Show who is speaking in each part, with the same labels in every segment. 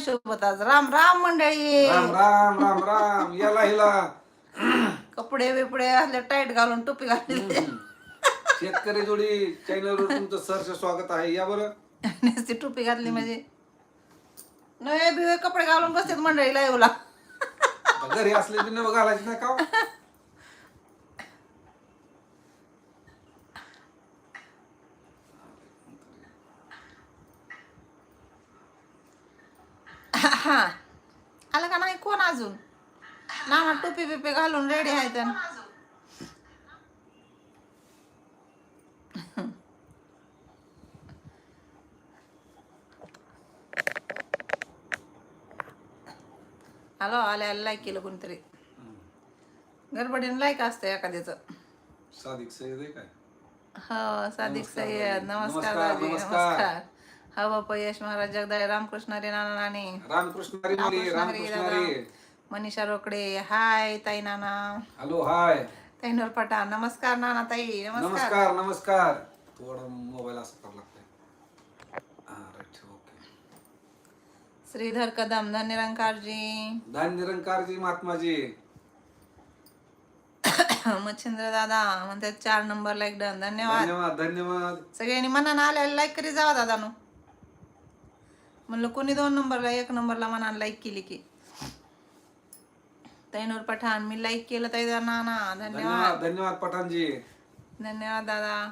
Speaker 1: सोबत आज. राम राम मंडळी.
Speaker 2: राम राम राम राम. याला हिला.
Speaker 1: कपडे बिपडे असले टाईट घालून टोपी घातली
Speaker 2: शेतकरी जोडी चॅनलवर तुमचं सहर्ष स्वागत आहे. या बरं.
Speaker 1: नुसती टोपी घातली म्हणजे. नवे बिवे कपडे घालून बसतात मंडळी लाईवला
Speaker 2: आता घरी असले बी नवं घालायचे ना का हो?
Speaker 1: आलं का नाही? कोण अजून? नाना टोपी बिपी घालून रेडी आहे तर. हॅलो आल्या लाईक केलं कोणतरी. गडबडीने लाईक असतं एखाद्याचं.
Speaker 2: साधिक सय्यद आहे काय?
Speaker 1: हो सादिक सय्यद. नमस्कार.
Speaker 2: नमस्कार.
Speaker 1: हा बाप्पा यश महाराज जगदाळे रामकृष्ण रे नाना नानी.
Speaker 2: रामकृष्ण हरी
Speaker 1: हरी मनीषा रोकडे हाय ताई नाना.
Speaker 2: Hello hi.
Speaker 1: ताईनवर पठाण नमस्कार नाना ताई. नमस्कार.
Speaker 2: नमस्कार नमस्कार. थोडा मोबाईल असं करावं लागतंय. हा राईट ओके
Speaker 1: श्रीधर कदम धन्यरंकारजी.
Speaker 2: धान्य निरंकारजी महात्माजी.
Speaker 1: मच्छिंद्र दादा म्हणतात चार नंबर लाईक डन धन्यवाद.
Speaker 2: धन्यवाद धन्यवाद.
Speaker 1: सगळ्यांनी मनानं आल्याला लाईक करी जावा दादा नो म्हणलं कोणी दोन नंबरला एक नंबरला मनानं लाईक केली की. ताईनवर पठाण. मी लाईक केलं ताई नाना धन्यवाद.
Speaker 2: धन्यवाद धन्यवाद पठाणजी.
Speaker 1: धन्यवाद दादा.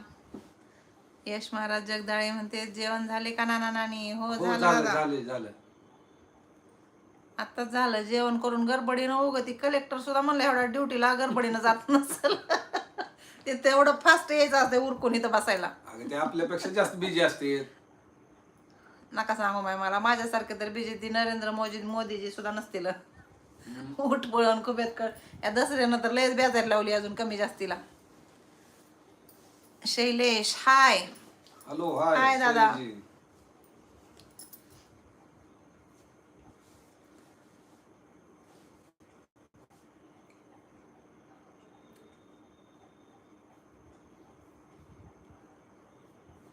Speaker 1: यश महाराज जगदाळे म्हणते जेवण झाले का नाना नानी? हो
Speaker 2: हो
Speaker 1: झालं
Speaker 2: झालं झालं झालं.
Speaker 1: आताच झालं. जेवण करून गडबडीनं उग ती कलेक्टर सुद्धा म्हणलं एवढ्या ड्युटीला गडबडीनं जात नसल. ते तेवढं फास्ट यायचं असते उरकून इथं बसायला.
Speaker 2: ते आपल्यापेक्षा जास्त बिझी असते
Speaker 1: नका सांगू बाई मला. माझ्यासारखे तर बीजेपी नरेंद्र मोदी मोदीजी सुद्धा नसतील. उठ पळण कुबेत कळ. या दसऱ्यानं तर लयच बेजार लावली अजून कमी जास्तीला. शैलेश हाय
Speaker 2: हॅलो
Speaker 1: हाय,
Speaker 2: हाय
Speaker 1: दादा.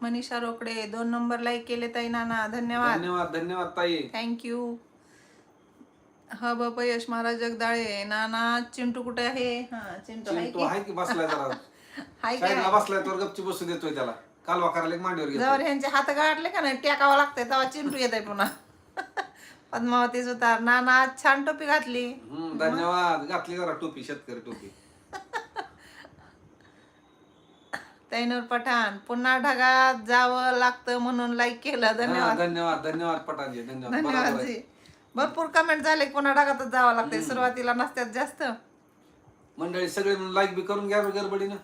Speaker 1: मनीषा रोकडे दोन नंबर लाईक केले ताई नाना धन्यवाद.
Speaker 2: धन्यवाद धन्यवाद ताई.
Speaker 1: थँक्यू ह बाबा यश महाराज जगदाळे नाना चिंटू कुठे आहे? हा चिंटू आहे
Speaker 2: चिंटू
Speaker 1: की?
Speaker 2: आहे की बसलाय जरा?
Speaker 1: हाय
Speaker 2: साईडला
Speaker 1: काय
Speaker 2: बसलाय तर गपची बसू देतोय त्याला. कालवा करायला एक मांडीवर घेतो
Speaker 1: जवळ ह्यांचे हात गाठले का नाही? टेकावं लागतंय तेव्हा चिंटू येत आहे पुन्हा. पद्मावती सुतार नाना आज छान टोपी घातली.
Speaker 2: हम्म, धन्यवाद. घातली जरा टोपी शेतकरी टोपी.
Speaker 1: तैनूर पठाण पुन्हा ढगात जावं लागतं म्हणून लाईक केलं.
Speaker 2: हा,
Speaker 1: धन्यवाद.
Speaker 2: धन्यवाद धन्यवाद पठाणजी धन्यवाद. बरोबर
Speaker 1: धन्यवाद
Speaker 2: आहे.
Speaker 1: जी भरपूर कमेंट झाले पुन्हा ढगातच जावं लागतंय. सुरुवातीला नसत्यात जास्त.
Speaker 2: मंडळी सगळे लाईक बी करून घ्या गडबडीनं.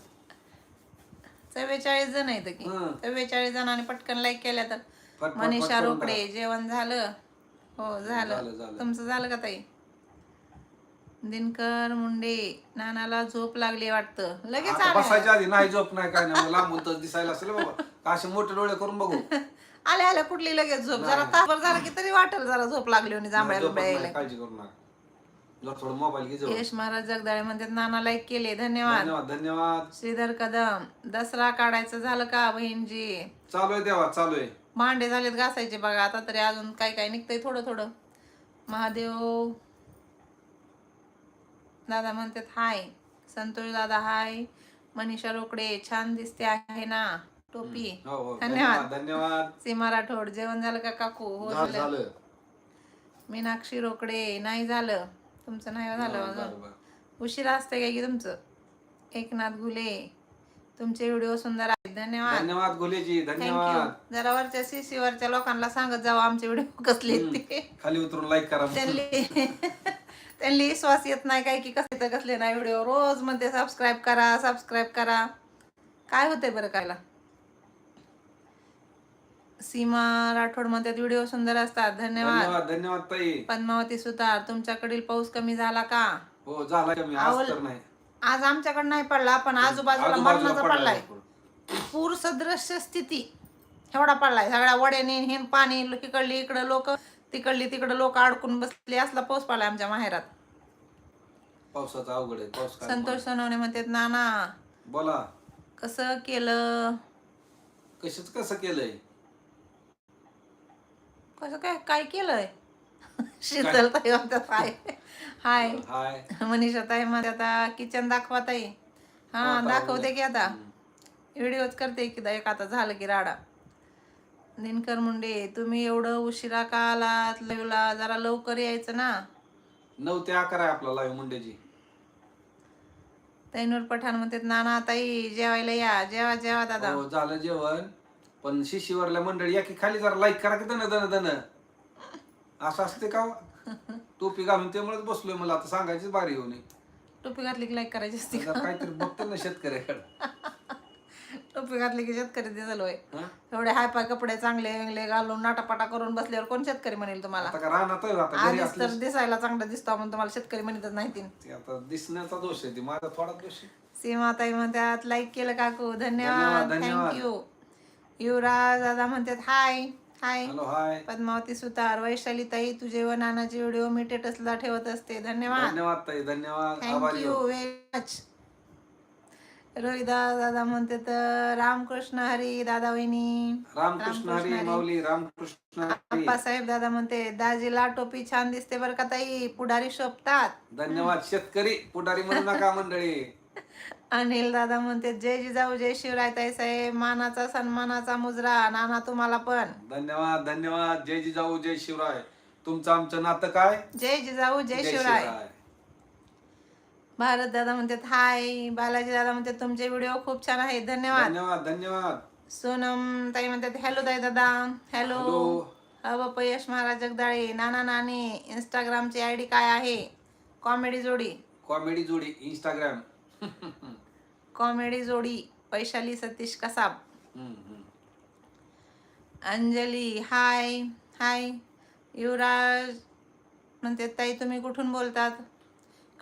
Speaker 1: चव्वेचाळीस जण आहेत की?
Speaker 2: हं.
Speaker 1: चव्वेचाळीस जणांनी पटकन लाईक केल्या तर. मनीषा
Speaker 2: फट करून
Speaker 1: रोकडे जेवण झालं. हो
Speaker 2: झालं,
Speaker 1: झालं
Speaker 2: झालं.
Speaker 1: तुमचं झालं का ताई? दिनकर मुंडे नानाला झोप लागली वाटतं. लगेच
Speaker 2: आता
Speaker 1: आले
Speaker 2: बसायच्या आधी नाही झोप नाही काय नाही. लांबून तर दिसायला असेल बाबा. असे मोठे डोळे करून बघू?
Speaker 1: आले आले कुठली लगेच झोप. जरा तासभर झालं की तरी वाटेल जरा झोप लागली आणि जांभळ्या
Speaker 2: झोपत नाही. काळजी करू नका. जरा थोडं मोबाईल घे जवळ.
Speaker 1: यश महाराज जगदाळे म्हणतात नाना लाईक केले धन्यवाद.
Speaker 2: धन्यवाद धन्यवाद.
Speaker 1: श्रीधर कदम दसरा काढायचं झालं का बहीणजी?
Speaker 2: चालू आहे देवा चालू आहे.
Speaker 1: भांडे झालेत घासायचे बघा आता तरी अजून काय काय निघतंय थोडं थोडं. महादेव. दादा म्हणतात हाय संतोष दादा हाय मनीषा रोकडे छान दिसते आहे ना टोपी.
Speaker 2: हो हो.
Speaker 1: धन्यवाद.
Speaker 2: धन्यवाद
Speaker 1: सीमा राठोड जेवण झालं का काकू? हो
Speaker 2: झालं
Speaker 1: झालं.
Speaker 2: झालं.
Speaker 1: मीनाक्षी रोकडे नाही झालं. तुमचं नाही झालं
Speaker 2: बरं,
Speaker 1: अजून. उशिरा असते काय की तुमचं? एकनाथ घुले तुमचे व्हिडिओ सुंदर आहेत. धन्यवाद.
Speaker 2: धन्यवाद गुलेजी धन्यवाद.
Speaker 1: जरा वरच्या सीसी वरच्या लोकांना सांगत जावं आमचे व्हिडिओ कसले ते.
Speaker 2: खाली उतरून लाईक करा.
Speaker 1: त्यांनी विश्वास येत नाही काय की कसले तर कसले नाही. व्हिडिओ रोज म्हणते सबस्क्राईब करा सबस्क्राईब करा. काय होतंय बरं कायला? सीमा राठोड म्हणतात व्हिडिओ सुंदर असतात. धन्यवाद.
Speaker 2: धन्यवाद धन्यवाद ताई.
Speaker 1: पद्मावती सुतार तुमच्याकडील पाऊस कमी झाला का?
Speaker 2: हो झाला कमी. आज तर नाही.
Speaker 1: आज आमच्याकडे नाही पडला पण आजूबाजूला
Speaker 2: आजूबाजूला
Speaker 1: मरणाचा पडलाय. पूर सदृश्य स्थिती एवढा पडलाय. सगळ्या वड्याने हे पाणी इकडली इकडं लोक. तिकडली तिकडं लोक अडकून बसले असला पाऊस पडलाय आमच्या माहेरात.
Speaker 2: पावसाचा अवघड आहे पाऊस काय
Speaker 1: संतोष सोनवणे म्हणतात नाना
Speaker 2: बोला.
Speaker 1: कसं केलं?
Speaker 2: कशाच कसं केलंय?
Speaker 1: कसं काय काय केलंय? शीतल ताई म्हणतात हाय हाय.
Speaker 2: हाय.
Speaker 1: मनीषा ताई म्हणते आता किचन दाखवा ताई. हा दाखवते की आता. व्हिडिओच करते की एक आता झालं की राडा. दिनकर मुंडे तुम्ही एवढं उशिरा का आलात? लाईव्हला जरा लवकर यायचं ना.
Speaker 2: नऊ ते अकरा आहे आपला लाईव्ह मुंडेची.
Speaker 1: तैनूर पठाण म्हणतात नाना ताई जेवायला या. जेवा जेवा दादा.
Speaker 2: हो झालं जेवण. पण शिशीवरल्या मंडळी या की खाली जरा लाईक करा की दन दन दन असं असते का टोपी घालून त्यामुळेच बसलोय मला. आता सांगायचीच बारी येऊ नये.
Speaker 1: टोपी घातली की लाईक करायची असते
Speaker 2: काहीतरी बघते ना शेतकऱ्याकडे.
Speaker 1: टोपी घातली की शेतकरी दिसलोय
Speaker 2: हा?
Speaker 1: एवढे हाय पाय कपडे चांगले वेंगले घालून नाटापाटा करून बसल्यावर कोण शेतकरी म्हणेल तुम्हाला?
Speaker 2: आता का राहणार आता घरी
Speaker 1: आधीच
Speaker 2: असले
Speaker 1: तर दिसायला चांगला दिसतो म्हणून तुम्हाला शेतकरी म्हणतच नाही तीन.
Speaker 2: ते आता दिसण्याचा दोष आहे ती माझा थोडा दोष आहे.
Speaker 1: सीमाताई म्हणतात लाईक केलं काकू
Speaker 2: धन्यवाद,
Speaker 1: धन्यवाद
Speaker 2: धन्यवाद.
Speaker 1: थँक्यू युवराज दादा म्हणतात hi hi
Speaker 2: hello hi
Speaker 1: Padmavati Sutar Vaishali ताई तुझे व नानाचे व्हिडिओ मी टेटसला ठेवत असते. धन्यवाद.
Speaker 2: धन्यवाद ताई धन्यवाद. आभारी
Speaker 1: थँक्यू. व्हेरी मच रोहिदास दादा म्हणते तर रामकृष्ण हरी दादा वहिनी.
Speaker 2: रामकृष्ण हरी माऊली रामकृष्ण
Speaker 1: आप्पासाहेब दादा म्हणते दाजीला टोपी छान दिसते बरं का ताई पुढारी शोभतात.
Speaker 2: धन्यवाद शेतकरी पुढारी म्हणू नका मंडळी.
Speaker 1: अनिल दादा म्हणते जय जिजाऊ जय शिवराय ताई साहेब मानाचा सन्मानाचा मुजरा नाना तुम्हाला पण.
Speaker 2: धन्यवाद धन्यवाद जय जिजाऊ जय शिवराय. तुमचं आमचं नातं काय?
Speaker 1: जय जिजाऊ जय शिवराय. भारत दादा म्हणतात हाय. बालाजी दादा म्हणतात तुमचे व्हिडिओ खूप छान आहेत. धन्यवाद.
Speaker 2: धन्यवाद धन्यवाद.
Speaker 1: सोनम ताई म्हणतात हॅलो ताई दादा. हॅलो.
Speaker 2: हॅलो.
Speaker 1: अव यश महाराज जगदाळे. नाना नानी इंस्टाग्रामची आय डी काय आहे? कॉमेडी जोडी.
Speaker 2: कॉमेडी जोडी इंस्टाग्राम
Speaker 1: कॉमेडी जोडी. वैशाली सतीश कसाब. अंजली हाय. हाय. युवराज म्हणते ताई तुम्ही कुठून बोलतात?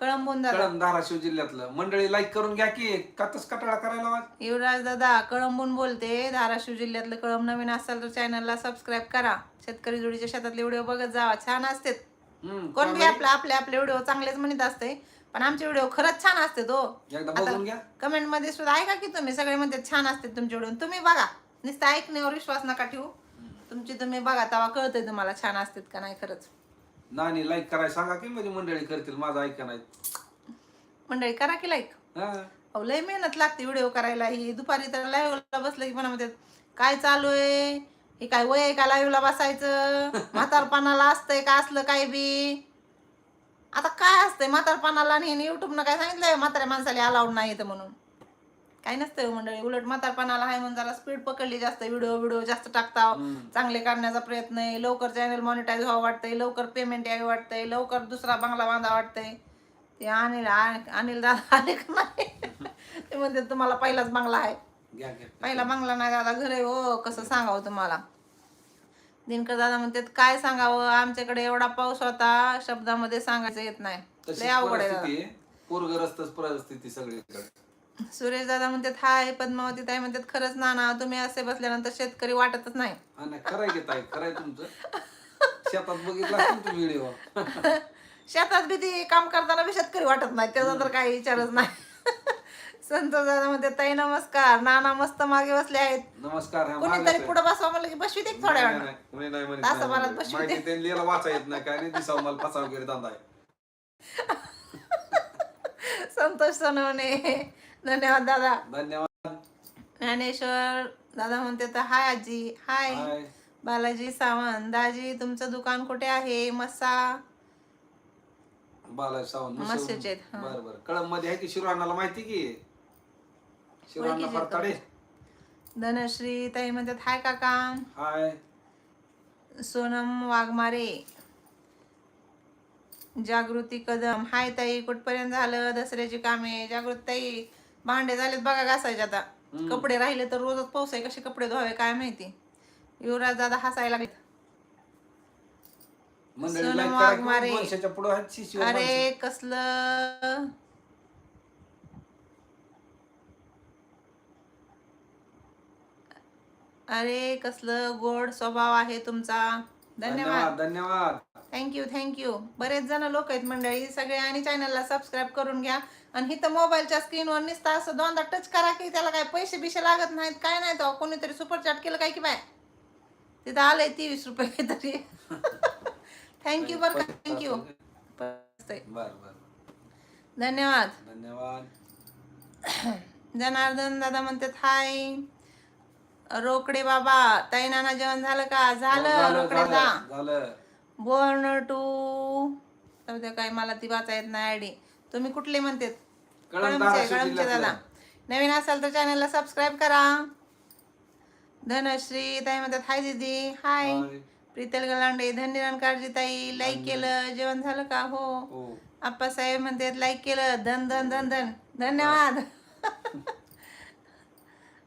Speaker 1: कळंबून दादा
Speaker 2: कळम धाराशिव जिल्ह्यातलं. मंडळी लाईक करून घ्या की कातच कटाळा करायला.
Speaker 1: युवराज दादा कळंबून बोलते. धाराशिव जिल्ह्यातलं कळंब नवीन असाल तर चॅनलला सबस्क्राईब करा. शेतकरी जोडीच्या शेतातले व्हिडिओ बघत जावा. छान असतात.
Speaker 2: हम्म,
Speaker 1: कोण बी आपले आपले आपले व्हिडिओ चांगलेच म्हणत असते पण आमचे व्हिडिओ खरंच छान असते तो
Speaker 2: एकदा बघून घ्या.
Speaker 1: कमेंटमध्ये सुद्धा ऐका की तुम्ही सगळे म्हणते छान असते तुमचे व्हिडिओ. तुम्ही बघा. नुसतं ऐकण्यावर विश्वास नका ठेवू. तुमची तुम्ही बघा तेव्हा कळतंय तुम्हाला छान असतात का नाही खरंच.
Speaker 2: नानी लाईक करायला सांगा की माझी मंडळी करतील माझं ऐका नाही.
Speaker 1: मंडळी करा की लाईक
Speaker 2: हा.
Speaker 1: अहो लय मेहनत लागते व्हिडिओ करायला. ही दुपारी तर लाईव्हला बसलं की म्हणा काय चालू आहे? हे काय वय आहे का लाईव्हला बसायचं? म्हातारपणाला असतंय का असलं काय बी? आता काय असतंय म्हातारपणाला आणि युट्यूबनं काय सांगितलंय? म्हाताऱ्या माणसाला अलाउड नाही इथं म्हणून. काही नसतंय हो मंडळी. उलट म्हातारपणाला आहे म्हणून जरा स्पीड पकडली जास्त व्हिडिओ व्हिडिओ जास्त टाकताव.
Speaker 2: हम्म.
Speaker 1: चांगले काढण्याचा प्रयत्न आहे. लवकर चॅनल मॉनिटाईज व्हावं वाटतंय. लवकर पेमेंट यावी वाटतंय. लवकर दुसरा बंगला बांधा वाटतंय. ते अनिल अनिल दादा आले का नाही? ते म्हणते तुम्हाला पहिलाच बंगला आहे. पहिला बंगला नाही दादा घर आहे हो. कसं सांगावं तुम्हाला? दिनकर दादा म्हणतात काय सांगावं? आमच्याकडे एवढा पाऊस होता शब्दामध्ये सांगायचं येत नाही. लय अवघड आहे
Speaker 2: परिस्थिती सगळीकडे.
Speaker 1: सुरेश दादा म्हणतात हाय पद्मावती ताई म्हणतात खरंच नाना तुम्ही असे बसल्यानंतर शेतकरी वाटतच नाही.
Speaker 2: हा नाही खरंय घेत आहे खरंय तुमचं. शेतात बघितलं असेल तुम्ही व्हिडिओ
Speaker 1: शेतात बी ती काम करताना बी शेतकरी वाटत नाही त्याचा तर काही विचारच नाही. संतोष दादा म्हणते ताई नमस्कार नाना मस्त मागे बसले आहेत.
Speaker 2: नमस्कार हा
Speaker 1: कोणीतरी
Speaker 2: मागास आहे.
Speaker 1: पुढे बसवा म्हणलं की बसवी ते थोड्या
Speaker 2: नाही,
Speaker 1: वेळा
Speaker 2: नाही, कोणी नाही म्हणत
Speaker 1: तासाभरात
Speaker 2: नाही.
Speaker 1: बसवी
Speaker 2: माहिती
Speaker 1: ते.
Speaker 2: त्यांनी लिहायला वाचा येत नाही काय नाही दिसाव मला फसा वगैरे धंदा आहे.
Speaker 1: संतोष सोनवणे. धन्यवाद दादा.
Speaker 2: धन्यवाद.
Speaker 1: ज्ञानेश्वर दादा म्हणते तर हाय आजी हाय.
Speaker 2: हाय.
Speaker 1: बालाजी सावंत दाजी तुमचं दुकान कुठे आहे? मस्सा
Speaker 2: बालाजी सावंत
Speaker 1: मत्स्यचे आहेत, हा.
Speaker 2: बर बर. कळममध्ये आहे की शिवराणाला माहिती की? शिवराणा
Speaker 1: ओळखीचे
Speaker 2: फरताडे?
Speaker 1: धनश्री ताई म्हणतात हाय काका.
Speaker 2: हाय.
Speaker 1: सोनम वाघमारे. जागृती कदम. हाय ताई कुठपर्यंत झालं दसऱ्याची कामे? जागृती ताई भांडे झालेत बघा घासायचे आता. कपडे राहिले तर रोजच पाऊस आहे कसे कपडे धुवावे काय माहिती? युवराज दादा हसायला लागले
Speaker 2: मंडळी करा पुढे शिशीवर माणसं.
Speaker 1: अरे कसलं? अरे कसलं गोड स्वभाव आहे तुमचा. धन्यवाद.
Speaker 2: धन्यवाद
Speaker 1: थँक्यू थँक्यू बरेच जण लोक आहेत मंडळी सगळे आणि चॅनलला सबस्क्राईब करून घ्या. आणि इथं मोबाईलच्या स्क्रीनवर नुसतं असं दोनदा टच करा की त्याला काय पैसे बिशे लागत नाहीत काय नाही तो कोणीतरी सुपर चॅट केलं काय की बाय? तिथं आलंय तेवीस रुपये तरी थँक्यू बरं का थँक्यू
Speaker 2: असं. बर बर.
Speaker 1: धन्यवाद.
Speaker 2: धन्यवाद.
Speaker 1: जनार्दन दादा म्हणतात हाय रोकडे बाबा ताई नाना जेवण झालं का?
Speaker 2: हो,
Speaker 1: झालं रोकडे जा. बोर्न टू काय मला ती वाचा येत नाही आयडी. तुम्ही कुठले म्हणतात?
Speaker 2: कळंब
Speaker 1: कळमचे कळमचे. दादा. नवीन असाल तर चॅनलला सबस्क्राईब करा. धनश्री ताई म्हणतात हाय दीदी हाय. प्रीतल गलांडे धन्यवाद काळजी ताई लाईक केलं. जेवण झालं का? हो.
Speaker 2: हो.
Speaker 1: आप्पासाहेब म्हणतात लाईक केलं. धन धन धन धन. धन्यवाद.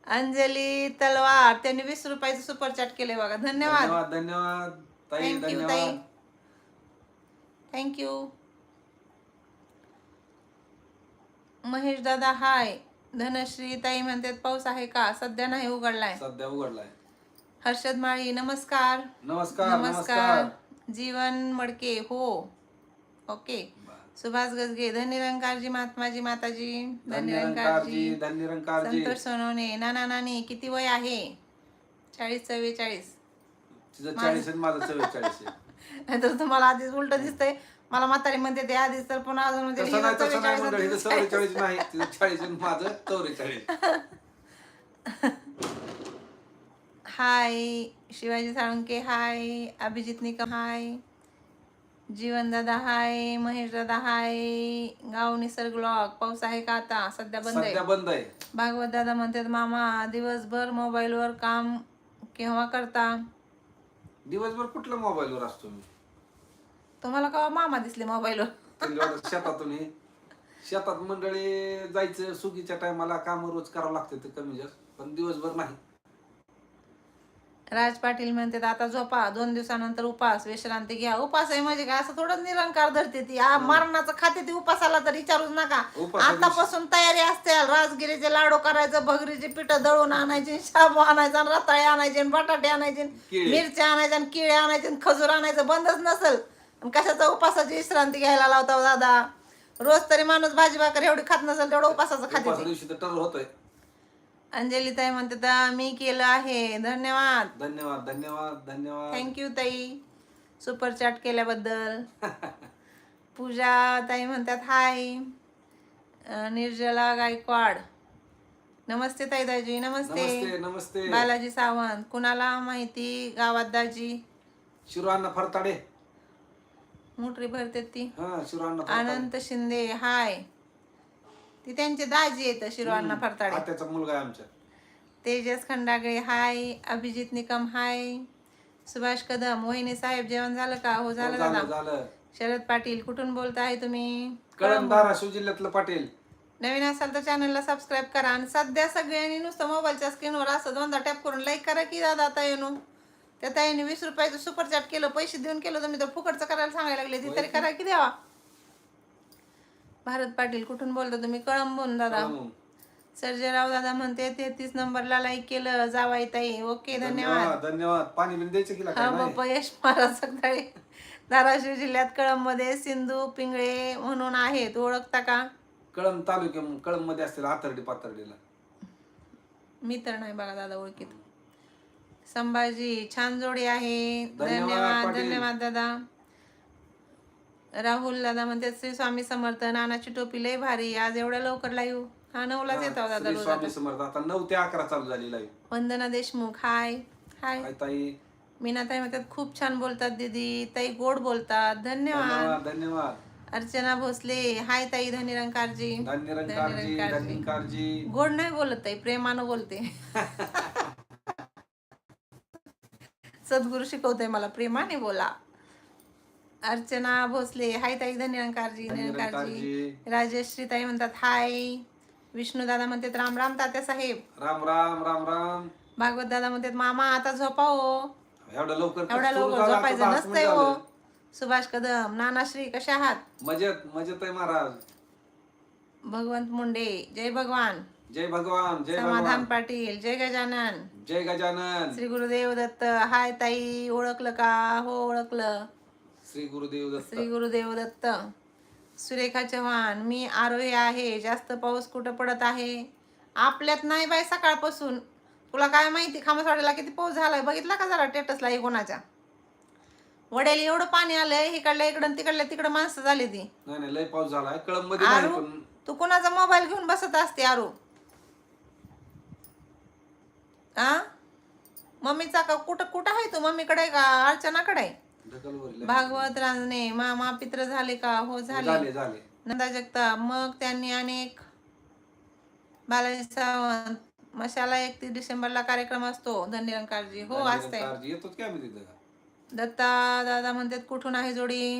Speaker 1: अंजली तलवार त्यांनी वीस रुपयाचं सुपर चॅट केले बघा. धन्यवाद.
Speaker 2: धन्यवाद धन्यवाद. ताई
Speaker 1: थँक्यू ताई.
Speaker 2: धन्यवाद.
Speaker 1: थँक्यू महेश दादा हाय धनश्री ताई म्हणतात पाऊस आहे का? सध्या नाही उघडलाय.
Speaker 2: सध्या उघडलाय.
Speaker 1: हर्षद माळी नमस्कार.
Speaker 2: नमस्कार
Speaker 1: नमस्कार. जीवन मडके हो. ओके. सुभाष गजगे धनिरंकारजी महात्माजी माताजी
Speaker 2: धन्यरंकारजी धन्यरंकारजी.
Speaker 1: संतोष सोनवणे नाना नानी किती वय आहे? चाळीस चव्वेचाळीस.
Speaker 2: तिचं चाळीस आणि माझं चव्वेचाळीस आहे.
Speaker 1: नाहीतर तुम्हाला आधीच उलट दिसतंय. मला म्हातारी म्हणते ते आधीच तर पुन्हा अजून म्हणजे
Speaker 2: तसं नाही तसं नाही
Speaker 1: 44
Speaker 2: मंडळी इथं
Speaker 1: चाळीस.
Speaker 2: चव्वेचाळीस नाही तिचं चाळीस आणि माझं चौवेचाळीस.
Speaker 1: हाय शिवाजी साळुंके हाय अभिजित निकम हाय. जीवन दादा हाय महेश दादा हाय गाव निसर्ग ब्लॉग पाऊस आहे का आता? सध्या बंद आहे.
Speaker 2: बंद आहे.
Speaker 1: भागवत दादा म्हणतात मामा दिवसभर मोबाईलवर काम केव्हा करता?
Speaker 2: दिवसभर कुठल्या मोबाईलवर असतो मी?
Speaker 1: तुम्हाला केव्हा मामा दिसले मोबाईलवर?
Speaker 2: त्यांनी वाटत शेतातून हे. शेतात मंडळी जायचं सुगीच्या टायमाला काम रोज करावं लागते ते कमी जास्त पण दिवसभर नाही.
Speaker 1: राज पाटील म्हणतात आता झोपा दोन दिवसानंतर उपास विश्रांती घ्या. उपास आहे म्हणजे काय? असं थोडं निरंकार धरते ती. आ, मरणाचं खाते ती उपासाला तर विचारूच नका.
Speaker 2: उपासा
Speaker 1: आतापासून तयारी असते. राजगिरीचे लाडू करायचं भगरीचे पिठं दळून आणायचे शाबू आणायचा आणि रताळे आणायचे आणि बटाटे आणायचे आणि. मिरच्या आणायच्या आणि केळे आणायचे आणि खजूर आणायचं. बंदच नसल. आणि कशाचा उपासाची विश्रांती घ्यायला लावता हो दादा? रोज तरी माणूस भाजी भाकर एवढी खात नसेल तेवढं उपासाचं खाते
Speaker 2: उपास
Speaker 1: ती.
Speaker 2: दिवशी तर ठरव होतंय.
Speaker 1: अंजली ताई म्हणते "ता, मी केलं आहे. धन्यवाद.
Speaker 2: धन्यवाद धन्यवाद धन्यवाद.
Speaker 1: थँक्यू ताई. सुपर चॅट केल्याबद्दल. पूजा ताई म्हणतात हाय निर्जला गायकवाड. नमस्ते ताई दाजी
Speaker 2: नमस्ते.
Speaker 1: नमस्ते
Speaker 2: नमस्ते.
Speaker 1: बालाजी सावंत कुणाला माहिती गावात दाजी?
Speaker 2: शिरोअण्णा फरताडे.
Speaker 1: मोटरी भरते ती.
Speaker 2: हा फरताडे.
Speaker 1: अनंत शिंदे हाय. ती त्यांचे दाजी येत शिरवांना फरताडे
Speaker 2: त्याचा मुलगा आहे आमच्या.
Speaker 1: तेजस खंडागळे हाय. अभिजित निकम हाय. सुभाष कदम वहिनी साहेब जेवण झालं का? हो झालं
Speaker 2: झालं
Speaker 1: दादा
Speaker 2: झालं.
Speaker 1: शरद पाटील कुठून बोलताय तुम्ही?
Speaker 2: कळंब धाराशिव जिल्ह्यातलं पाटील.
Speaker 1: नवीन असाल तर चॅनलला सबस्क्राईब करा आणि सध्या सगळ्यांनी नुसतं मोबाईलच्या स्क्रीनवर असं दोनदा टॅप करून लाईक करा की दादा ताईनो. त्या ताईने वीस रुपयाचं सुपर चॅट केलं पैसे देऊन केलं तुम्ही तर फुकटचं करायला सांगायला लागले. ती तरी करा की द्यावा भारत पाटील कुठून बोलता तुम्ही? कळंबून दादा. सर्जेराव दादा म्हणते तेहतीस नंबरला लाईक केलं जावाई ताई. ओके धन्यवाद
Speaker 2: धन्यवाद. पाणी बिल द्यायचं की
Speaker 1: हा? बाप्पा यश महाराज धाराशिव जिल्ह्यात कळंबमध्ये सिंधू पिंगळे म्हणून आहेत. ओळखता का?
Speaker 2: कळंब तालुक्या कळंबमध्ये असतील आतर्डी पातर्डीला
Speaker 1: मी तर नाही बघा दादा ओळखीत. संभाजी छान जोडी आहे.
Speaker 2: धन्यवाद.
Speaker 1: धन्यवाद दादा. राहुल दादा म्हणते श्री स्वामी समर्थ नानाची टोपी लय भारी आज एवढ्या लवकर लाईव्ह हा नऊलाच येतो दादा
Speaker 2: श्री
Speaker 1: रोज
Speaker 2: स्वामी. समर्थ आता नऊ ते अकरा चालू झाली लाईव्ह
Speaker 1: वंदना देशमुख हाय हाय.
Speaker 2: काय ताई.
Speaker 1: मीनाताई म्हणतात खूप छान बोलतात दीदी ताई गोड बोलतात धन्यवाद.
Speaker 2: धन्यवाद धन्यवाद.
Speaker 1: अर्चना भोसले हाय ताई धनिरंकारजी.
Speaker 2: धन्यरंकारजी
Speaker 1: धन्यरंकारजी.
Speaker 2: धन्यकारजी
Speaker 1: गोड नाही बोलत ताई प्रेमानं बोलते. सद्गुरू शिकवते मला प्रेमाने बोला. अर्चना भोसले हाय ताई धनिरंकारजी
Speaker 2: धन्यरंकारजी
Speaker 1: राजश्री ताई म्हणतात हाय. विष्णू दादा म्हणतात राम राम तात्या साहेब
Speaker 2: राम राम राम राम.
Speaker 1: भागवत दादा म्हणतात मामा आता झोपा हो
Speaker 2: एवढं लवकर
Speaker 1: एवढ्या लवकर झोपायचं नसतंय हो. सुभाष कदम नानाश्री कशा आहात?
Speaker 2: मजेत मजेत आहे महाराज.
Speaker 1: भगवंत मुंडे जय भगवान.
Speaker 2: जय भगवान जय
Speaker 1: समाधान पाटील जय गजानन.
Speaker 2: जय गजानन.
Speaker 1: श्री गुरुदेव दत्त हाय ताई ओळखलं का? हो ओळखलं.
Speaker 2: श्री गुरुदेव दत्त.
Speaker 1: श्री गुरुदेव दत्त. सुरेखा चव्हाण मी आरोही आहे. जास्त पाऊस कुठं पडत आहे? आपल्यात नाही बाई सकाळपासून. तुला काय माहिती? खामसवाड्याला किती पाऊस झालाय? बघितला का जरा टेटसला कोणाच्या वड्याला एवढं पाणी आलंय इकडल्या इकडं तिकडल्या तिकडं माणसं झाली ती.
Speaker 2: नाही नाही लय पाऊस झालाय. कळंबमध्ये नाही
Speaker 1: आरू
Speaker 2: पण
Speaker 1: तू कोणाचा मोबाईल घेऊन बसत असते आरू? आ? मम्मीचा का कुठं कुठं आहे तू? मम्मीकडे आहे का? अर्चनाकडे आहे. भागवत रांजणे मामा पित्र झाले का? हो झाले. नंदा जगताप. मग त्यांनी अनेक बालाजी सावंत मशाला एकतीस डिसेंबरला कार्यक्रम असतो धन्यरंकारजी हो असते दत्ता दादा म्हणतात कुठून आहे जोडी?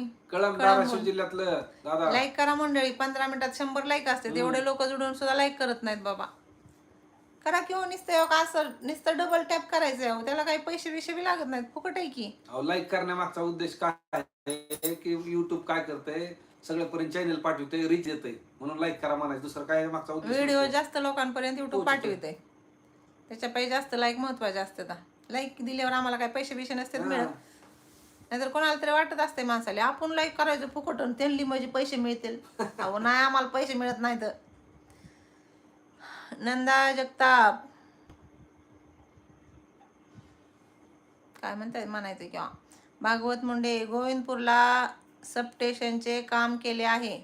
Speaker 2: जिल्ह्यातलं दादा.
Speaker 1: लाईक करा मंडळी पंधरा मिनिटात शंभर लाईक असते तेवढे लोक जुडून सुद्धा लाईक करत नाहीत बाबा. करा किंवा नुसतं का असं नुसतं डबल टॅप करायचं आहे त्याला काही पैसे बिशे बी लागत नाहीत फुकट आहे की.
Speaker 2: अहो लाईक करण्यामागचा उद्देश काय आहे की युट्यूब काय करतंय सगळ्यापर्यंत चॅनल पाठवते रीच येते म्हणून लाईक करा म्हणायचं. दुसरं काय मागचा उद्देश
Speaker 1: व्हिडिओ. जास्त लोकांपर्यंत युट्यूब
Speaker 2: पोहोचतोय.
Speaker 1: पाठवते त्याच्यापायी जास्त लाईक महत्त्वाचे असतात लाईक दिल्यावर आम्हाला काही पैसे बिशे नसतात मिळत. नाहीतर कोणाला तरी वाटत असते माणसाला आपण लाईक करायचं फुकट आणि त्यांनी म्हणजे पैसे मिळतील. अहो नाही आम्हाला पैसे मिळत नाहीत. नंदा जगताप. काय म्हणतात म्हणायचं किंवा. भागवत मुंडे गोविंदपूरला सबस्टेशनचे काम केले आहे.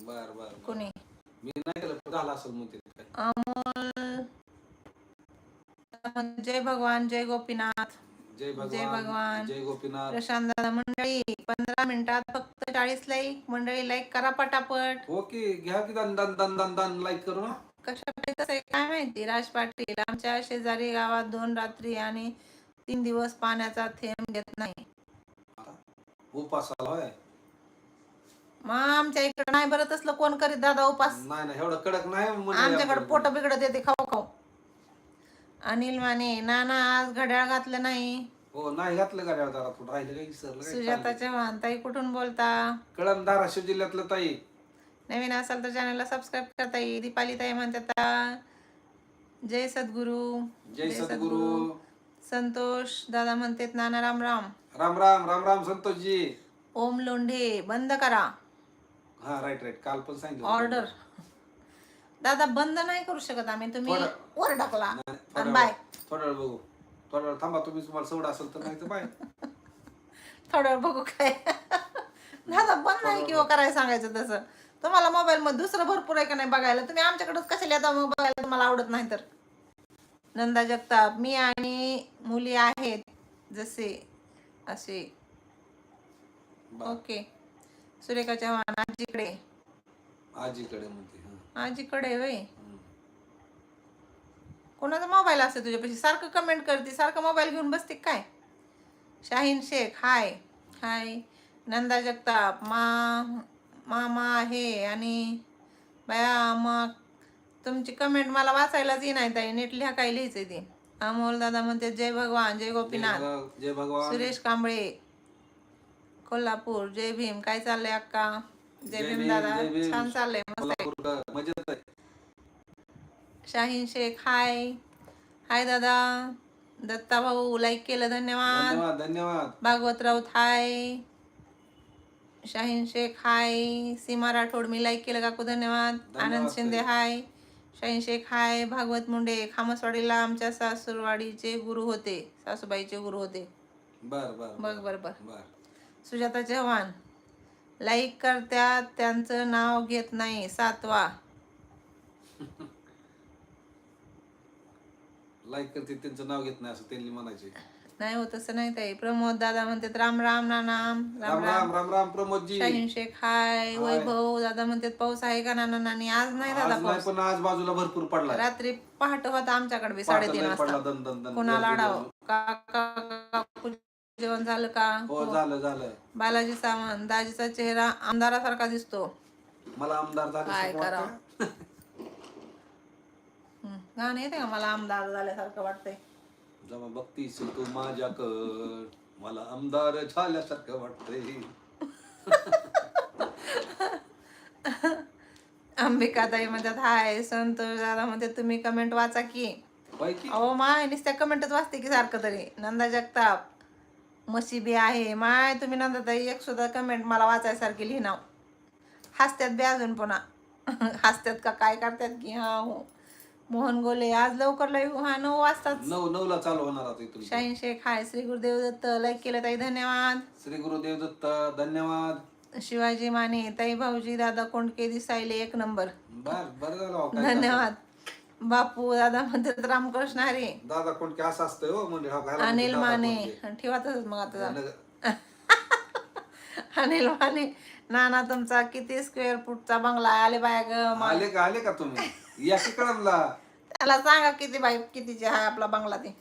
Speaker 2: बर बर.
Speaker 1: कोणी?
Speaker 2: मी नाही केलं झालं असेल काय.
Speaker 1: अमोल. जय भगवान जय गोपीनाथ.
Speaker 2: जय
Speaker 1: भगवान,
Speaker 2: भगवान. जय गोपीनाथ.
Speaker 1: प्रशांत दादा मंडळी पंधरा मिनिटात फक्त चाळीस लाईक मंडळी लाईक करा पटापट.
Speaker 2: ओके घ्या की दन दन दन दन दन लाईक करू ना
Speaker 1: कशा आहे काय माहिती? राज पाटील आमच्या शेजारी गावात दोन रात्री आणि तीन दिवस पाण्याचा थेंब घेत नाही.
Speaker 2: उपासाला होय.
Speaker 1: मग आमच्या इकडे नाही बरं तसलं कोण करीत दादा उपास?
Speaker 2: नाही नाही एवढं कडक नाही मंडळी
Speaker 1: आमच्याकडे. पोट बिघडत येते खाऊ खाऊ. अनिल माने नाना आज घड्याळ घातलं नाही.
Speaker 2: हो नाही घातलं जरा थोडं राहिलं काही सरलं काही
Speaker 1: सुजाता चव्हाण ताई कुठून बोलता?
Speaker 2: कळम धाराशिव जिल्ह्यातलं ताई.
Speaker 1: नवीन असाल तर चॅनलला सबस्क्राईब करता येईल. दीपाली ताई म्हणतात जय सद्गुरू.
Speaker 2: जय सद्गुरु.
Speaker 1: संतोष दादा म्हणतात नाना राम राम.
Speaker 2: राम राम राम राम संतोषजी.
Speaker 1: ओम लोंढे बंद करा.
Speaker 2: हा राईट राईट काल पण सांगितलं
Speaker 1: ऑर्डर दादा बंद नाही करू शकत आम्ही. तुम्ही
Speaker 2: थोडं-
Speaker 1: वर टाकला
Speaker 2: नाही,
Speaker 1: आणि
Speaker 2: थोडा
Speaker 1: बाय
Speaker 2: थोडा वेळ बघू. थोडा वेळ थांबा तुम्ही तुम्हाला सवड असेल तर नाही तर बाय
Speaker 1: थोड्या वेळ बघू काय. दादा बंद नाही किंवा करायला सांगायचं तसं. तुम्हाला मोबाईल मध्ये दुसरं भरपूर आहे का नाही बघायला? तुम्ही आमच्याकडेच कशाला येता मग बघायला तुम्हाला आवडत नाही तर. नंदा जगताप मी आणि मुली आहेत. जसे असे. ओके. सुरेखा चव्हाण आजीकडे.
Speaker 2: आजीकडे
Speaker 1: आजीकडे वय. कोणाचा मोबाईल असते तुझ्यापाशी? सारखं कमेंट करते. सारखं मोबाईल घेऊन बसते काय? शाहीन शेख हाय. हाय. नंदा जगताप मा मामा आहे आणि बाया मग तुमची कमेंट मला वाचायलाच ये नाही ताई. नीट लिहा काय लिहायचं ते. अमोल दादा म्हणते जय भगवान जय गोपीनाथ
Speaker 2: जय भगवान.
Speaker 1: सुरेश कांबळे कोल्हापूर जय भीम. काय चाललंय अक्का? जय भीम दादा. छान चाललंय मस्त शाहीन शेख हाय. हाय दादा. दत्ता भाऊ लाईक केलं धन्यवाद.
Speaker 2: धन्यवाद धन्यवाद.
Speaker 1: भागवत राऊत हाय. शाहीन शेख हाय. सीमा राठोड मी लाईक केलं काकू धन्यवाद. आनंद शिंदे. हाय. शाहीन शेख हाय. भागवत मुंडे खामसवाडीला आमच्या सासूरवाडीचे गुरु होते. सासूबाईचे गुरु होते.
Speaker 2: बर बर
Speaker 1: बर. बर
Speaker 2: बर.
Speaker 1: सुजाता चव्हाण लाईक करत्यात त्यांचं नाव घेत नाही. सातवा.
Speaker 2: लाईक करते त्यांचं नाव घेत नाही असं त्यांनी म्हणायचे.
Speaker 1: नाही हो तसं नाही ताई. प्रमोद दादा म्हणतात राम राम नाना राम
Speaker 2: राम
Speaker 1: राम
Speaker 2: राम राम. राम प्रमोदजी.
Speaker 1: शाहीन शेख हाय वैभव दादा म्हणतात पाऊस आहे का नाना नानी? आज नाही दादा
Speaker 2: आज नाही
Speaker 1: पाऊस
Speaker 2: पण आज बाजूला भरपूर पडला
Speaker 1: रात्री पहाटे होता आमच्याकडे बी साडेतीन
Speaker 2: पडला
Speaker 1: वाजता
Speaker 2: दन दन दन
Speaker 1: कोणाला
Speaker 2: गर्दी.
Speaker 1: काका काकू जेवण झालं का?
Speaker 2: हो झालं झालं.
Speaker 1: बालाजी सावंत दाजीचा चेहरा आमदारासारखा दिसतो.
Speaker 2: मला आमदार
Speaker 1: काय
Speaker 2: झाले
Speaker 1: करावं? गाणं येते का? मला आमदार झाल्यासारखं वाटतंय.
Speaker 2: जेव्हा बघतीस तू माझ्याकड. मला आमदार झाल्यासारखं वाटतंय.
Speaker 1: अंबिकाताई म्हणतात हाय संतोष दादा म्हणते तुम्ही कमेंट वाचा की. अहो माय नुसत्या कमेंटच वाचते की सारखं तरी. नंदा जगताप मशिबी आहे. माय तुम्ही नंदाताई एक सुद्धा कमेंट मला वाचायसारखी लिहिनाव. हसत्यात बी अजून पुन्हा. हसत्यात का काय करतात की? हा हो. मोहन गोले आज लवकर लाईव्ह हा नऊ वाजताच.
Speaker 2: नऊ नऊ ला चालू होणार आता इथून.
Speaker 1: शाहीन शेख हाय श्री गुरुदेव दत्त लाईक केलं ताई धन्यवाद.
Speaker 2: श्री गुरुदेव दत्त धन्यवाद.
Speaker 1: शिवाजी माने ताई भाऊजी दादा कोंडके दिसायले एक नंबर.
Speaker 2: बर बरं झालं भाऊ, काय
Speaker 1: धन्यवाद. बापू दादा म्हणतात रामकृष्ण हरे.
Speaker 2: करता? दादा कोण की असं असतंय हो म्हणजे हा
Speaker 1: अनिल
Speaker 2: दादा
Speaker 1: माने.
Speaker 2: कोंडके.
Speaker 1: ठेवा तसंच मग आता अनिल माने नाना तुमचा किती स्क्वेअर फूटचा बंगला आहे? आले बाया ग
Speaker 2: आले का आले का तुम्ही? या की कळमला
Speaker 1: त्याला सांगा किती बाई कितीचे आहे आपला बंगला ते?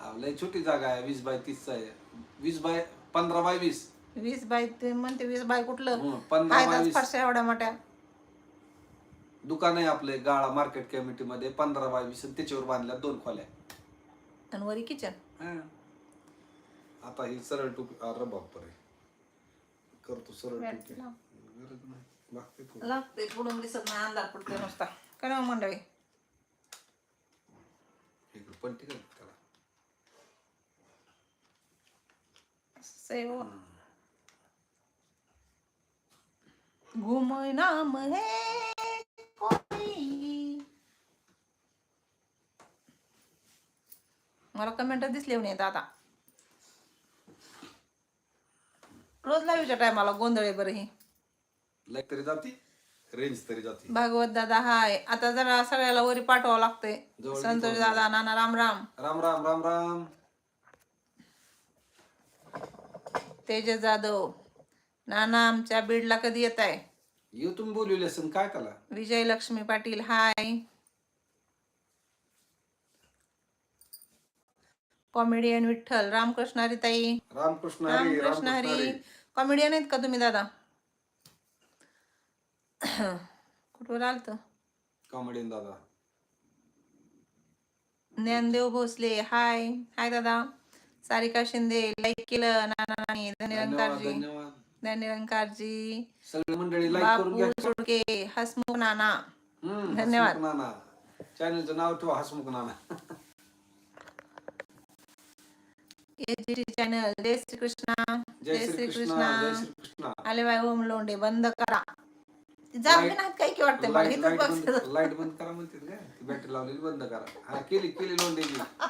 Speaker 2: अहो, लय छोटी जागा आहे वीस बाय तीसचा आहे. वीस बाय पंधरा बाय वीस.
Speaker 1: वीस बाई ते म्हणते वीस बाई कुठलं?
Speaker 2: हं, पंधरा
Speaker 1: काय
Speaker 2: बाय
Speaker 1: त्याच
Speaker 2: वीस.
Speaker 1: फरशा एवढ्या मोठ्या?
Speaker 2: दुकान आहे आपले गाळा मार्केट कमिटी मध्ये पंधरा बाय वीस आणि त्याच्यावर बांधल्या दोन खोल्या.
Speaker 1: आणि वरी किचन?
Speaker 2: हं. आता ही सरळ टोपी अरे बापरे करतो सरळ टोपी गरज नाही. लागते
Speaker 1: पुढून दिसत नाही अंधार पडते नुसता काय ना मंडळी
Speaker 2: पलटी कर त्याला
Speaker 1: सेव नाम है मला कमेंट दिसले नाही आता रोज लाईव्हच्या टायमाला गोंधळे बरं ही
Speaker 2: लाईक तरी जाती रेंज तरी जाती.
Speaker 1: भागवत दादा हाय. आता जरा सगळ्याला वरी पाठवावं लागतंय.
Speaker 2: जवळ
Speaker 1: संतोष दादा नाना राम राम.
Speaker 2: राम राम राम राम.
Speaker 1: तेजस जाधव. नाना आमच्या बीडला कधी येत आहे
Speaker 2: येऊ तुम्ही बोलवले असेल काय त्याला?
Speaker 1: विजय लक्ष्मी पाटील हाय. कॉमेडियन विठ्ठल रामकृष्ण हरी ताई.
Speaker 2: रामकृष्ण हरी
Speaker 1: रामकृष्ण
Speaker 2: रामकृष्ण
Speaker 1: हरी
Speaker 2: हरी
Speaker 1: कॉमेडियन आहेत का तुम्ही दादा? कुठवर आलत?
Speaker 2: कॉमेडियन दादा.
Speaker 1: ज्ञानदेव भोसले हाय. हाय दादा. सारिका शिंदे लाईक केलं. नाना नानी
Speaker 2: धन्यवाद
Speaker 1: धनिरंकारजी
Speaker 2: धन्यवाद सगळे मंडळी लाईक करून
Speaker 1: बापू सुडके हसमुख नाना.
Speaker 2: हम्म,
Speaker 1: धन्यवाद.
Speaker 2: हसमुख नाना चॅनलचं नाव ठेवा हसमुख नाना.
Speaker 1: चॅनल जय श्री कृष्णा
Speaker 2: जय श्री कृष्ण जय श्री कृष्ण
Speaker 1: आले बाय ओम लोंडे. बंद करा. बी नाहीत काही की वाटते मला.
Speaker 2: लाइट
Speaker 1: इथंच
Speaker 2: बंद लाइट बंद करा म्हणते का? ती बॅटरी लावलेली बंद करा. हा केली केली लोंडेची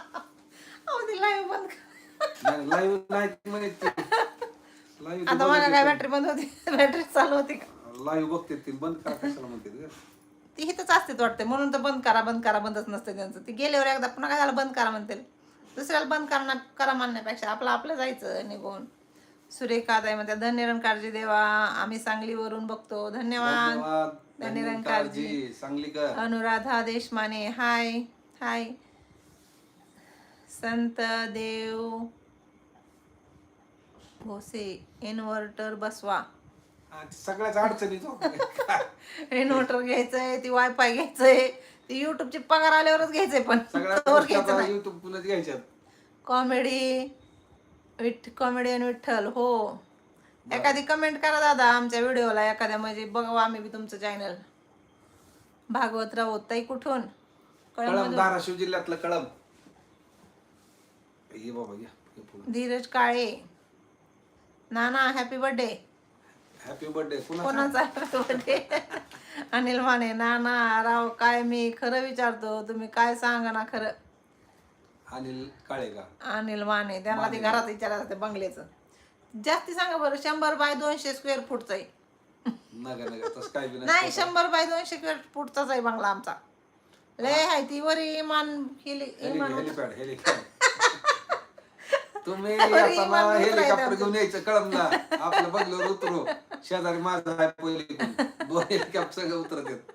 Speaker 1: अहो, ती लाईव्ह बंद करा.
Speaker 2: नाही लाईव्ह नाही म्हणे
Speaker 1: आता मला काय बॅटरी बंद होती? बॅटरी चालू होती का?
Speaker 2: लाईव्ह बघते ती बंद करा कशाला म्हणते का
Speaker 1: ती इथंच असते वाटते म्हणून तर बंद करा बंद करा बंदच नसते त्यांचं. ती गेल्यावर एकदा पुन्हा काय झालं बंद करा म्हणते दुसऱ्याला बंद करा करा म्हणण्यापेक्षा आपलं आपलं जायचं निघून. सुरेखा ताई म्हणते धन्यरन काळजी देवा आम्ही सांगलीवरून बघतो. धन्यवाद.
Speaker 2: धन्यवादजी सांगली
Speaker 1: अनुराधा देशमाने. हाय. हाय. संत देव भोसे इन्व्हर्टर बसवा.
Speaker 2: सगळ्याच अडचणीत. काय?
Speaker 1: इन्व्हर्टर घ्यायचंय ती वायफाय घ्यायचंय ती युट्यूबचे पगार आल्यावरच घ्यायचंय पण. घ्यायचं
Speaker 2: युट्यूब पुन्हा घ्यायच्यात.
Speaker 1: कॉमेडी विठ कॉमेडियन विठ्ठल हो. एखादी कमेंट करा दादा आमच्या व्हिडिओला एखाद्या म्हणजे बघावं आम्ही बी तुमचं चॅनल भागवत राऊत ताई कुठून?
Speaker 2: कळम धाराशिव जिल्ह्यातलं कळम ये बाबा या ये पुढं.
Speaker 1: धीरज काळे. नाना हॅपी बर्थडे
Speaker 2: हॅपी बर्थडे पुन्हा
Speaker 1: कोणाचा बर्थडे अनिल माने नाना राव काय मी खरं विचारतो तुम्ही काय सांगा ना खरं?
Speaker 2: अनिल काळे का
Speaker 1: अनिल माने त्यांना ते घरात विचारायचं ते बंगल्याचं. जास्ती सांगा बरं शंभर बाय दोनशे स्क्वेअर फूटचा आहे.
Speaker 2: नका नका तसं काय बी
Speaker 1: नाही शंभर बाय दोनशे स्क्वेअर फूटचाच आहे बंगला आमचा. लय आहे ती वर इमान हिली इमान
Speaker 2: हेलिपॅड हेलिपॅड तुम्ही
Speaker 1: अरे,
Speaker 2: आता हेलिकॉप्टर
Speaker 1: आमचं.
Speaker 2: घेऊन यायचं कळमला आपलं बंगल्यावर उतरू. शेजारी माझं आहे पहिले दोन हेलिकॉप्टर सगळं उतरत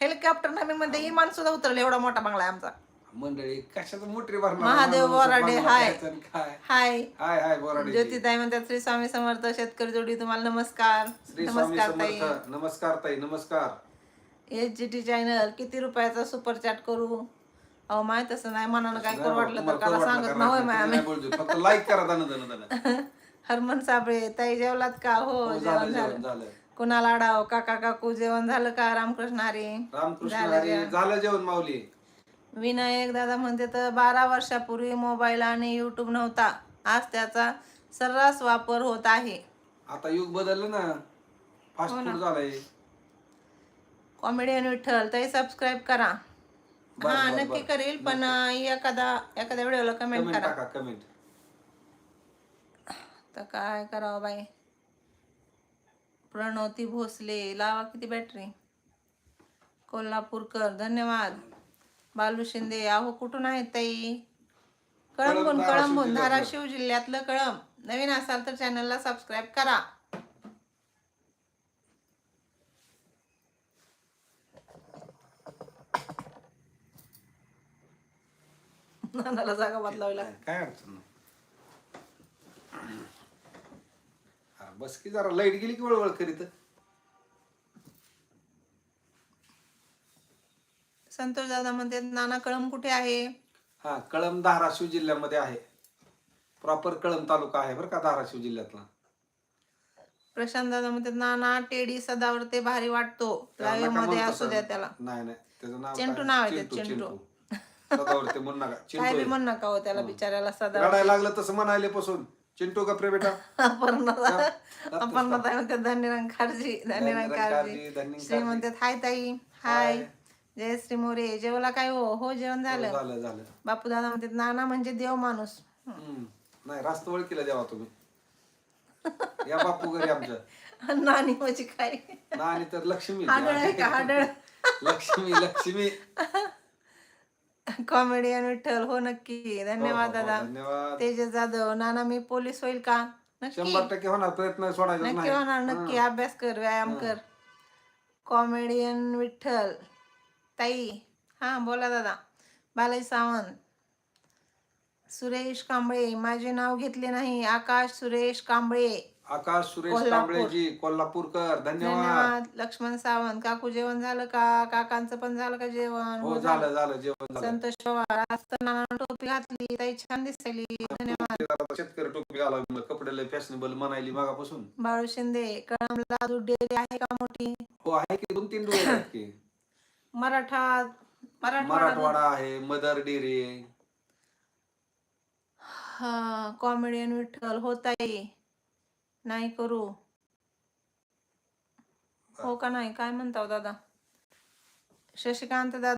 Speaker 1: हेलिकॉप्टर ना मी म्हणते इमान सुद्धा उतरलं एवढा मोठा बंगला आहे आमचा.
Speaker 2: मंडळी कशाचं मोटरी भरणार
Speaker 1: महादेव बोराडे, हाय.
Speaker 2: काय?
Speaker 1: हाय.
Speaker 2: हाय हाय बोराडे
Speaker 1: ज्योतिताई म्हणतात श्री स्वामी समर्थ शेतकरी जोडी तुम्हाला नमस्कार.
Speaker 2: श्री स्वामी
Speaker 1: नमस्कार ताई.
Speaker 2: समर्थ नमस्कार ताई नमस्कार.
Speaker 1: एच जी टी चॅनल किती रुपयाचा सुपर चॅट करू? अहो माय तसं नाही मनानं काय करू वाटलं तर
Speaker 2: वाटलं
Speaker 1: सांगत
Speaker 2: करा,
Speaker 1: नव्हे
Speaker 2: तुम्ही
Speaker 1: माय.
Speaker 2: फक्त लाईक करा दन दन दन
Speaker 1: हरमन साबळे ताई जेवलात का? हो
Speaker 2: हो,
Speaker 1: जेवण
Speaker 2: झालं
Speaker 1: झालं
Speaker 2: जेवण झालं.
Speaker 1: कुणाला आडाव? काका काकू जेवण झालं का? रामकृष्ण हरी.
Speaker 2: रामकृष्ण हरी झालं जेवण माऊली.
Speaker 1: विनायक दादा म्हणते तर बारा वर्षापूर्वी मोबाईल आणि युट्यूब नव्हता. आज त्याचा सर्रास वापर होत आहे.
Speaker 2: आता युग बदललं ना. फास्ट
Speaker 1: हो
Speaker 2: फूड झालंय.
Speaker 1: कॉमेडियन विठ्ठल ताई सबस्क्राईब करा.
Speaker 2: बर,
Speaker 1: हा
Speaker 2: बर,
Speaker 1: नक्की
Speaker 2: बर.
Speaker 1: करेल पण अं, एखादा एखाद्या व्हिडिओला कमेंट
Speaker 2: कमेंट
Speaker 1: करा.
Speaker 2: टाका कमेंट
Speaker 1: तर काय करावं बाई? प्रणवती भोसले लावा किती बॅटरी कोल्हापूरकर धन्यवाद. बालू शिंदे अहो कुठून आहेत ताई? कळंबून कळंबून. धाराशिव जिल्ह्यातलं कळंब. नवीन असाल तर चॅनलला सबस्क्राईब करा. नानाला जागा बदलावी लागते.
Speaker 2: काय अडचण नाही. अरे बस की जरा लाइट गेली की वळवळ करीत?
Speaker 1: संतोष दादा म्हणते नाना कळंब कुठे आहे?
Speaker 2: हा कळंब धाराशिव जिल्ह्यामध्ये आहे. प्रॉपर कळंब तालुका आहे बरं का धाराशिव जिल्ह्यातला.
Speaker 1: प्रशांत दादा म्हणते नाना टेडी सदावर ते भारी वाटतो.
Speaker 2: लाईव्हमध्ये
Speaker 1: असू. द्या त्याला.
Speaker 2: नाही नाही त्याचं नाव
Speaker 1: चिंटू? नाव आहे
Speaker 2: चिंटू,
Speaker 1: त्याचं, चिंटू.
Speaker 2: सदावरती म्हणू नका.
Speaker 1: काय
Speaker 2: चिंटू
Speaker 1: बी
Speaker 2: आहे.
Speaker 1: म्हण नका हो त्याला बिचाऱ्याला सदा
Speaker 2: रडायला लागलं तसं म्हणायले पासून. चिंटू का प्रे बेटा
Speaker 1: अपर्णा अपर्णा ताई म्हणते धन्यरंग काळजी धन्यरंग श्री म्हणते हाय ताई हाय. जय श्री मोरे. जेवला काय हो? हो जेवण झालं.
Speaker 2: झालं झालं.
Speaker 1: बापू दादा म्हणते नाना म्हणजे देव माणूस.
Speaker 2: हम्म. नाही रास्त केलं द्यावा तुम्ही. या बापू घरी आमच्या
Speaker 1: नानी म्हणजे काय?
Speaker 2: नाही तर लक्ष्मी.
Speaker 1: हाडळ आहे का? हाडळ?
Speaker 2: लक्ष्मी लक्ष्मी.
Speaker 1: कॉमेडियन विठ्ठल हो नक्की. धन्यवाद
Speaker 2: हो, हो,
Speaker 1: दादा.
Speaker 2: धन्यवाद.
Speaker 1: तेजस जाधव नाना मी पोलीस होईल का? नक्की.
Speaker 2: शंभर टक्के होणार प्रयत्न सोडायचा
Speaker 1: नक्की
Speaker 2: नाही.
Speaker 1: होणार नक्की. अभ्यास कर व्यायाम कर. कॉमेडियन विठ्ठल. ताई हा बोला दादा बालाजी सावंत सुरेश कांबळे माझे नाव घेतले नाही. आकाश सुरेश कांबळे
Speaker 2: आकाश सुरेश. कांबळेजी कोल्हापूरकर धन्यवाद
Speaker 1: लक्ष्मण सावंत काकू जेवण झालं का? काकांचं पण झालं का जेवण
Speaker 2: हो झालं झालं. जेवण
Speaker 1: संतोष पवार. नाना टोपी घातली. ताई छान दिसली धन्यवाद.
Speaker 2: शेतकरी टोपी मग कपडे फॅशनेबल म्हणायली मागापासून.
Speaker 1: बाळू शिंदे कळमला दूध डेअरी आहे का मोठी?
Speaker 2: हो आहे की. दोन तीन डोळे आहेत की.
Speaker 1: मराठा मराठवाडा
Speaker 2: आहे मदर
Speaker 1: हा कॉमेडियन विठ्ठल होताई नाही करू. हो का नाही? काय म्हणताव दादा? शशिकांत दादा